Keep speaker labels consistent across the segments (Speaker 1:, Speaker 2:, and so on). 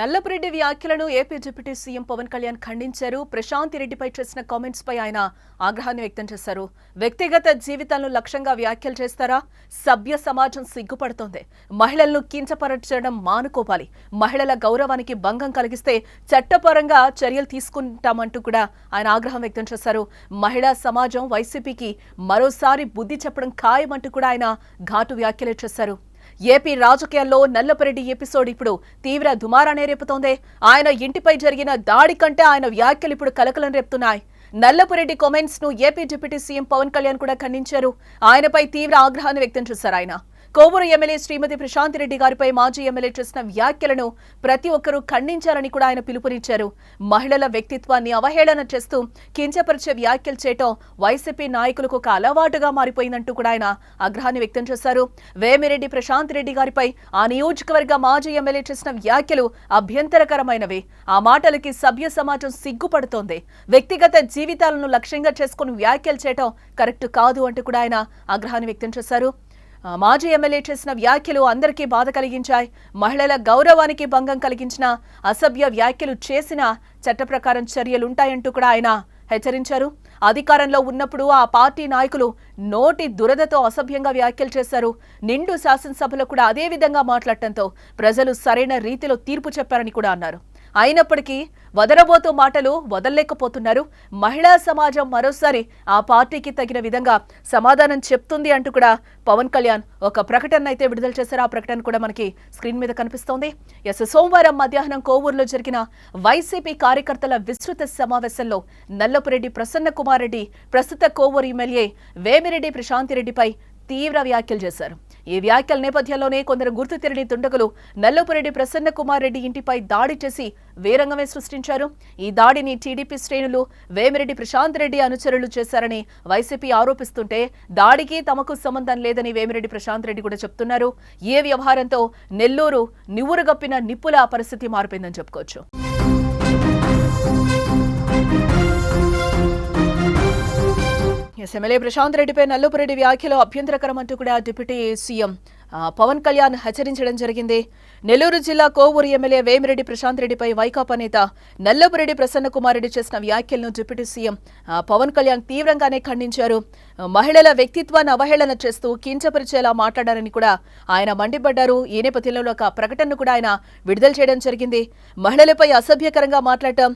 Speaker 1: Nallapureddy వ్యాఖ్యలను AP deputy CM Pawan Kalyan ఖండించారు. ప్రశాంత్ రెడ్డిపై చేసిన కామెంట్స్ పై ఆయన ఆగ్రహాన్ని వ్యక్తం చేశారు. వ్యక్తిగత జీవితాలను లక్ష్యంగా వ్యాఖ్యలు చేస్తారా? సభ్య సమాజం సిగ్గుపడుతోంది. మహిళలను కించపరచడం మానుకోవాలి. మహిళల గౌరవానికి భంగం కలిగిస్తే చట్టపరంగా చర్యలు తీసుకుంటామంటూ కూడా ఆయన ఆగ్రహం వ్యక్తం చేశారు. మహిళా సమాజం వైసీపీకి మరోసారి బుద్ధి చెప్పడం ఖాయమంటూ కూడా ఆయన ఘాటు వ్యాఖ్యలు చేశారు. ఏపీ రాజకీయాల్లో నల్లపరెడ్డి ఎపిసోడ్ ఇప్పుడు తీవ్ర దుమారానే రేపుతోంది. ఆయన ఇంటిపై జరిగిన దాడి కంటే ఆయన వ్యాఖ్యలు ఇప్పుడు కలకలం రేపుతున్నాయి. Nallapureddy కామెంట్స్ను AP deputy CM Pawan Kalyan కూడా ఖండించారు. ఆయనపై తీవ్ర ఆగ్రహాన్ని వ్యక్తం చేశారు ఆయన. కోవూరు ఎమ్మెల్యే శ్రీమతి ప్రశాంత్ రెడ్డి గారిపై మాజీ ఎమ్మెల్యే చేసిన వ్యాఖ్యలను ప్రతి ఒక్కరూ ఖండించారని కూడా ఆయన పిలుపునిచ్చారు. మహిళల వ్యక్తిత్వాన్ని అవహేళన చేస్తూ కించపరిచే వ్యాఖ్యలు చేయటం వైసీపీ నాయకులకు ఒక అలవాటుగా మారిపోయిందంటూ కూడా ఆయన ఆగ్రహాన్ని వ్యక్తం చేశారు. వేమిరెడ్డి ప్రశాంత్ రెడ్డి గారిపై ఆ నియోజకవర్గ మాజీ ఎమ్మెల్యే చేసిన వ్యాఖ్యలు అభ్యంతరకరమైనవి. ఆ మాటలకి సభ్య సమాజం సిగ్గుపడుతోంది. వ్యక్తిగత జీవితాలను లక్ష్యంగా చేసుకుని వ్యాఖ్యలు చేయటం కరెక్ట్ కాదు అంటూ కూడా ఆయన ఆగ్రహాన్ని వ్యక్తం చేశారు. మాజీ ఎమ్మెల్యే చేసిన వ్యాఖ్యలు అందరికీ బాధ కలిగించాయి. మహిళల గౌరవానికి భంగం కలిగించిన అసభ్య వ్యాఖ్యలు చేసిన చట్ట ప్రకారం చర్యలుంటాయంటూ కూడా ఆయన హెచ్చరించారు. అధికారంలో ఉన్నప్పుడు ఆ పార్టీ నాయకులు నోటి దురదతో అసభ్యంగా వ్యాఖ్యలు చేశారు. నిండు శాసనసభలో కూడా అదే విధంగా మాట్లాడటంతో ప్రజలు సరైన రీతిలో తీర్పు చెప్పారని కూడా అన్నారు. అయినప్పటికీ వదలబోతూ మాటలు వదలలేకపోతున్నారు. మహిళా సమాజం మరోసారి ఆ పార్టీకి తగిన విధంగా సమాధానం చెప్తుంది అంటూ కూడా పవన్ కళ్యాణ్ ఒక ప్రకటన అయితే విడుదల చేశారు. ఆ ప్రకటన కూడా మనకి స్క్రీన్ మీద కనిపిస్తోంది. ఎస్ సోమవారం మధ్యాహ్నం కోవూరులో జరిగిన వైసీపీ కార్యకర్తల విస్తృత సమావేశంలో నల్లపురెడ్డి ప్రసన్న కుమార్ రెడ్డి ప్రస్తుత కోవూరు ఎమ్మెల్యే వేమిరెడ్డి ప్రశాంతిరెడ్డిపై తీవ్ర వ్యాఖ్యలు చేశారు. ఈ వ్యాఖ్యల నేపథ్యంలోనే కొందరు గుర్తు తెలియని తుండకులు నల్లపురెడ్డి ప్రసన్న కుమార్ రెడ్డి ఇంటిపై దాడి చేసి వేరంగమే సృష్టించారు. ఈ దాడిని టీడీపీ శ్రేణులు వేమిరెడ్డి ప్రశాంత్ రెడ్డి అనుచరులు చేశారని వైసీపీ ఆరోపిస్తుంటే దాడికి తమకు సంబంధం లేదని వేమిరెడ్డి ప్రశాంత్ రెడ్డి కూడా చెప్తున్నారు. ఏ వ్యవహారంతో నెల్లూరు నివురుగప్పిన నిప్పుల పరిస్థితి మారిపోయిందని చెప్పుకోవచ్చు. కాంగ్రెస్ ఎమ్మెల్యే ప్రశాంత్ రెడ్డిపై నల్లపురెడ్డి వ్యాఖ్యలు అభ్యంతరకరం అంటూ కూడా డిప్యూటీ సీఎం పవన్ కళ్యాణ్ హెచ్చరించడం జరిగింది. నెల్లూరు జిల్లా కోవూరు ఎమ్మెల్యే వేమిరెడ్డి ప్రశాంత్ రెడ్డిపై వైకాపా నేత నల్లపురెడ్డి ప్రసన్న కుమార్ రెడ్డి చేసిన వ్యాఖ్యలను డిప్యూటీ సీఎం పవన్ కళ్యాణ్ తీవ్రంగానే ఖండించారు. మహిళల వ్యక్తిత్వాన్ని అవహేళన చేస్తూ కించపరిచేలా మాట్లాడారని కూడా ఆయన మండిపడ్డారు. ఈ నేపథ్యంలో ఒక ప్రకటనను కూడా ఆయన విడుదల చేయడం జరిగింది. మహిళలపై అసభ్యకరంగా మాట్లాడటం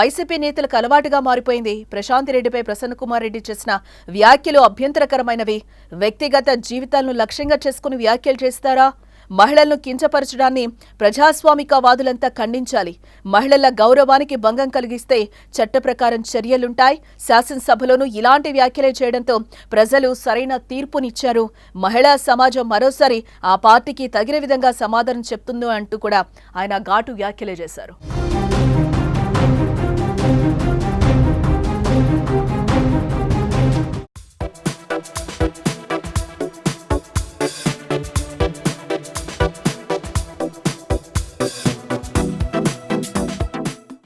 Speaker 1: వైసీపీ నేతలకు అలవాటుగా మారిపోయింది. ప్రశాంత్ రెడ్డిపై ప్రసన్న కుమార్ రెడ్డి చేసిన వ్యాఖ్యలు అభ్యంతరకరమైనవి. వ్యక్తిగత జీవితాలను లక్ష్యంగా చేసుకుని వ్యాఖ్యలు చేస్తారా? మహిళలను కించపరచడాన్ని ప్రజాస్వామికవాదులంతా ఖండించాలి. మహిళల గౌరవానికి భంగం కలిగిస్తే చట్ట ప్రకారం చర్యలుంటాయి. శాసనసభలోనూ ఇలాంటి వ్యాఖ్యలే చేయడంతో ప్రజలు సరైన తీర్పునిచ్చారు. మహిళా సమాజం మరోసారి ఆ పార్టీకి తగిన విధంగా సమాధానం చెప్తుందో అంటూ కూడా ఆయన ఘాటు వ్యాఖ్యలే చేశారు.